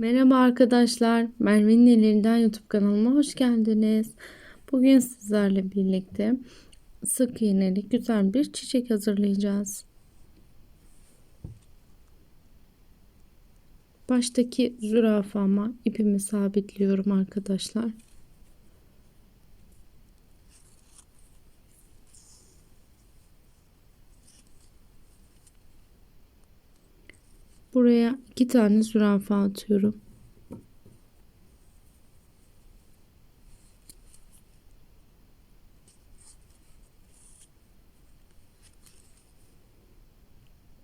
Merhaba arkadaşlar, Merve'nin ellerinden YouTube kanalıma hoş geldiniz. Bugün sizlerle birlikte sık iğneli güzel bir çiçek hazırlayacağız. Baştaki zürafama ipimi sabitliyorum arkadaşlar. Buraya iki tane zürafa atıyorum.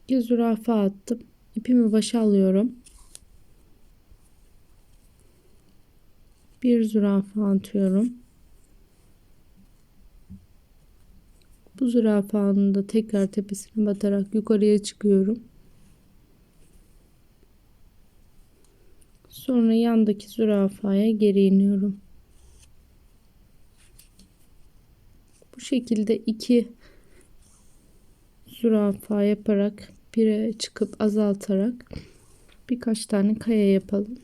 İki zürafa attım. İpimi başa alıyorum. Bir zürafa atıyorum. Bu zürafanın da tekrar tepesine batarak yukarıya çıkıyorum. Sonra yandaki zürafaya geri iniyorum. Bu şekilde iki zürafa yaparak bire çıkıp azaltarak birkaç tane kaya yapalım.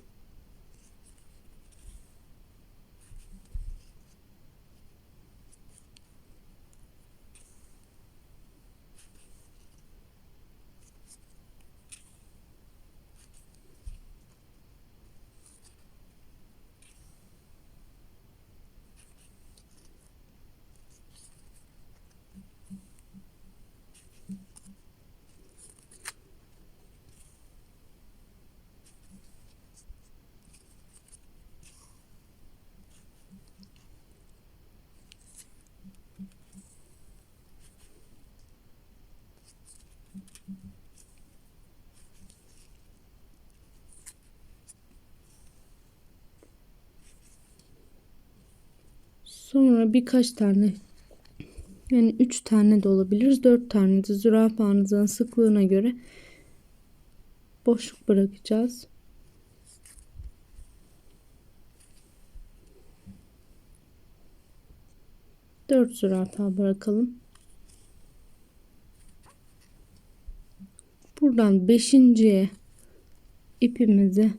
Sonra birkaç tane yani 3 tane de olabilir 4 tane de zürafanızın sıklığına göre boşluk bırakacağız. Dört zürafa bırakalım. Buradan beşinciye ipimizi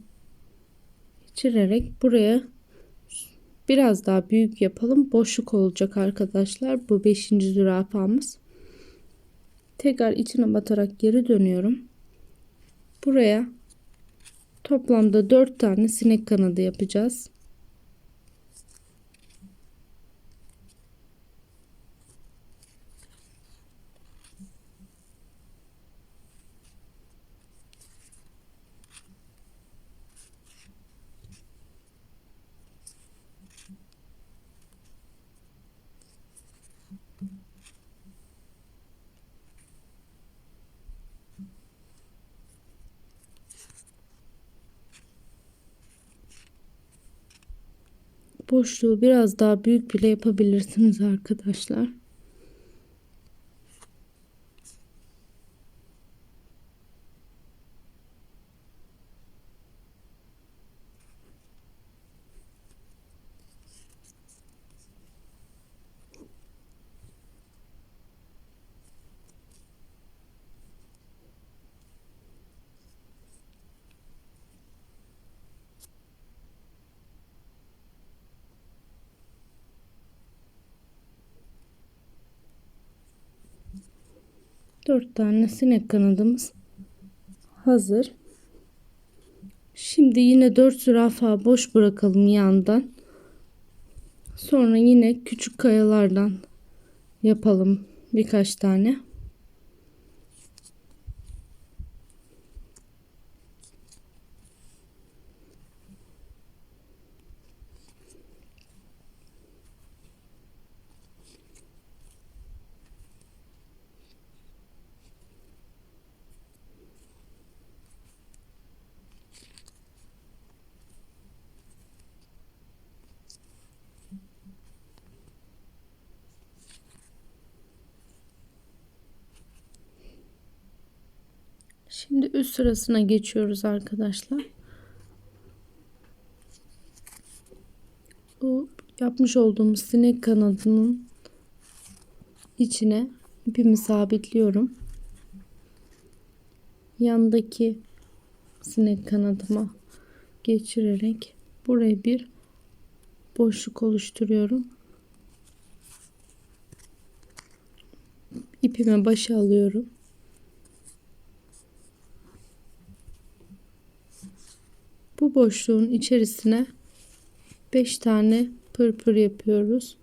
geçirerek buraya biraz daha büyük yapalım. Boşluk olacak arkadaşlar. Bu beşinci zürafamız. Tekrar içine batarak geri dönüyorum. Buraya toplamda 4 tane sinek kanadı yapacağız. Boşluğu biraz daha büyük bile yapabilirsiniz arkadaşlar. Dört tane sinek kanadımız hazır. Şimdi yine dört zürafa boş bırakalım yandan. Sonra yine küçük kayalardan yapalım birkaç tane. Şimdi üst sırasına geçiyoruz arkadaşlar. Bu yapmış olduğumuz sinek kanadının içine ipimi sabitliyorum. Yandaki sinek kanadıma geçirerek buraya bir boşluk oluşturuyorum. İpime başa alıyorum. Bu boşluğun içerisine 5 tane pırpır yapıyoruz.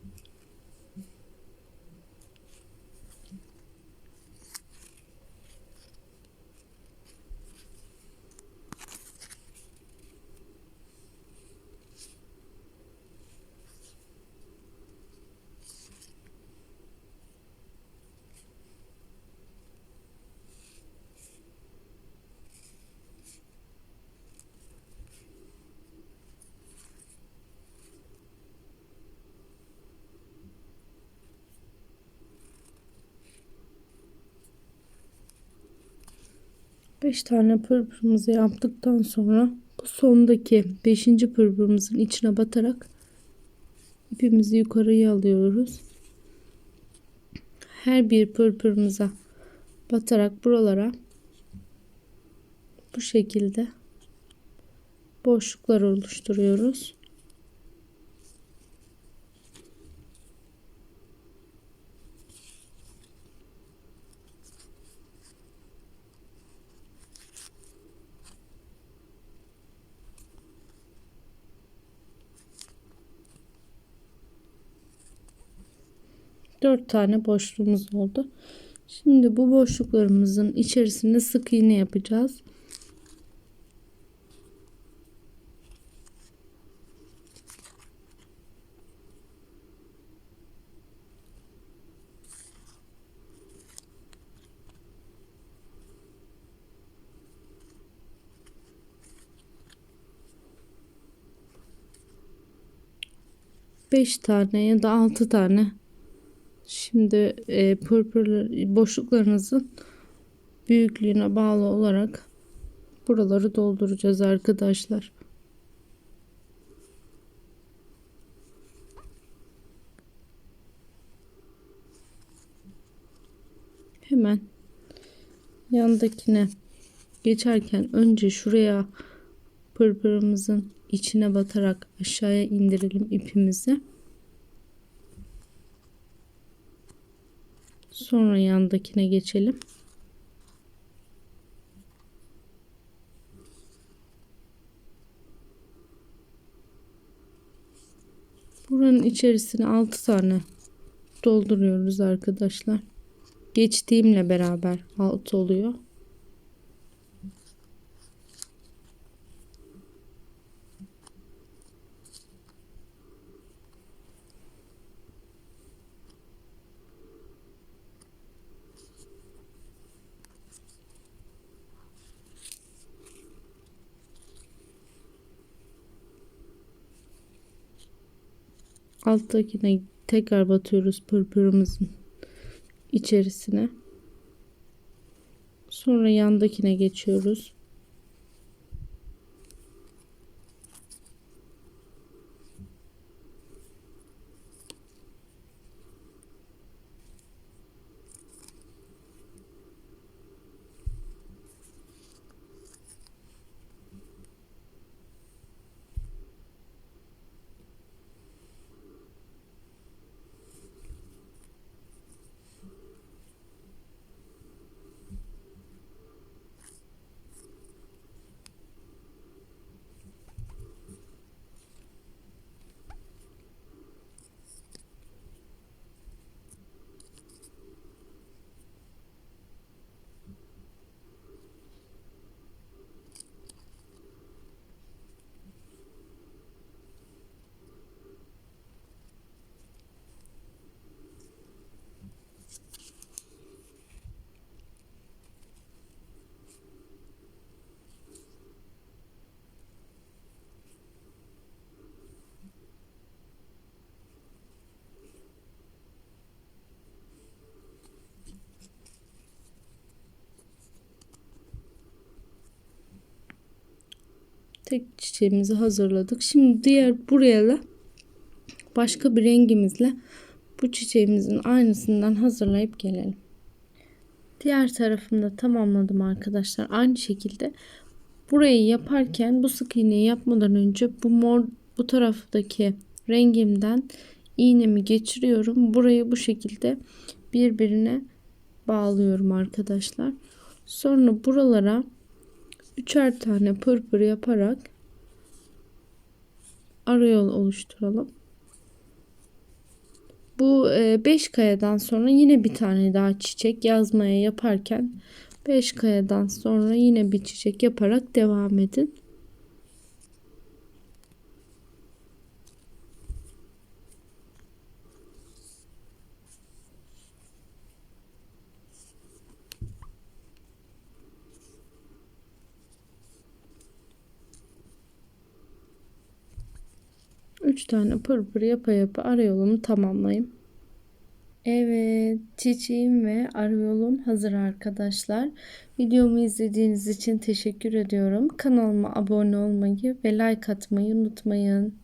Beş tane pırpırımızı yaptıktan sonra bu sondaki beşinci pırpırımızın içine batarak ipimizi yukarıya alıyoruz. Her bir pırpırımıza batarak buralara bu şekilde boşluklar oluşturuyoruz. Dört tane boşluğumuz oldu. Şimdi bu boşluklarımızın içerisinde sık iğne yapacağız. Beş tane ya da altı tane Şimdi e, pırpır boşluklarınızın büyüklüğüne bağlı olarak buraları dolduracağız arkadaşlar. Hemen yandakine geçerken önce şuraya pırpırımızın içine batarak aşağıya indirelim ipimizi. Sonra yandakine geçelim. Buranın içerisine 6 tane dolduruyoruz arkadaşlar. Geçtiğimle beraber 6 oluyor. Alttakine tekrar batıyoruz pırpırımızın içerisine. Sonra yandakine geçiyoruz. Tek çiçeğimizi hazırladık. Şimdi diğer buraya da başka bir rengimizle bu çiçeğimizin aynısından hazırlayıp gelelim. Diğer tarafını da tamamladım arkadaşlar. Aynı şekilde Burayı yaparken bu sık iğneyi yapmadan önce bu mor bu taraftaki rengimden iğnemi geçiriyorum. Burayı bu şekilde birbirine bağlıyorum arkadaşlar. Sonra buralara üçer tane pırpır yaparak arayol oluşturalım. Bu 5 kayadan sonra yine bir tane daha çiçek yazmaya yaparken 5 kayadan sonra yine bir çiçek yaparak devam edin. Üç tane pırpır yapa yapa arayolumu tamamlayayım. Evet, çiçeğim ve arayolum hazır arkadaşlar. Videomu izlediğiniz için teşekkür ediyorum. Kanalıma abone olmayı ve like atmayı unutmayın.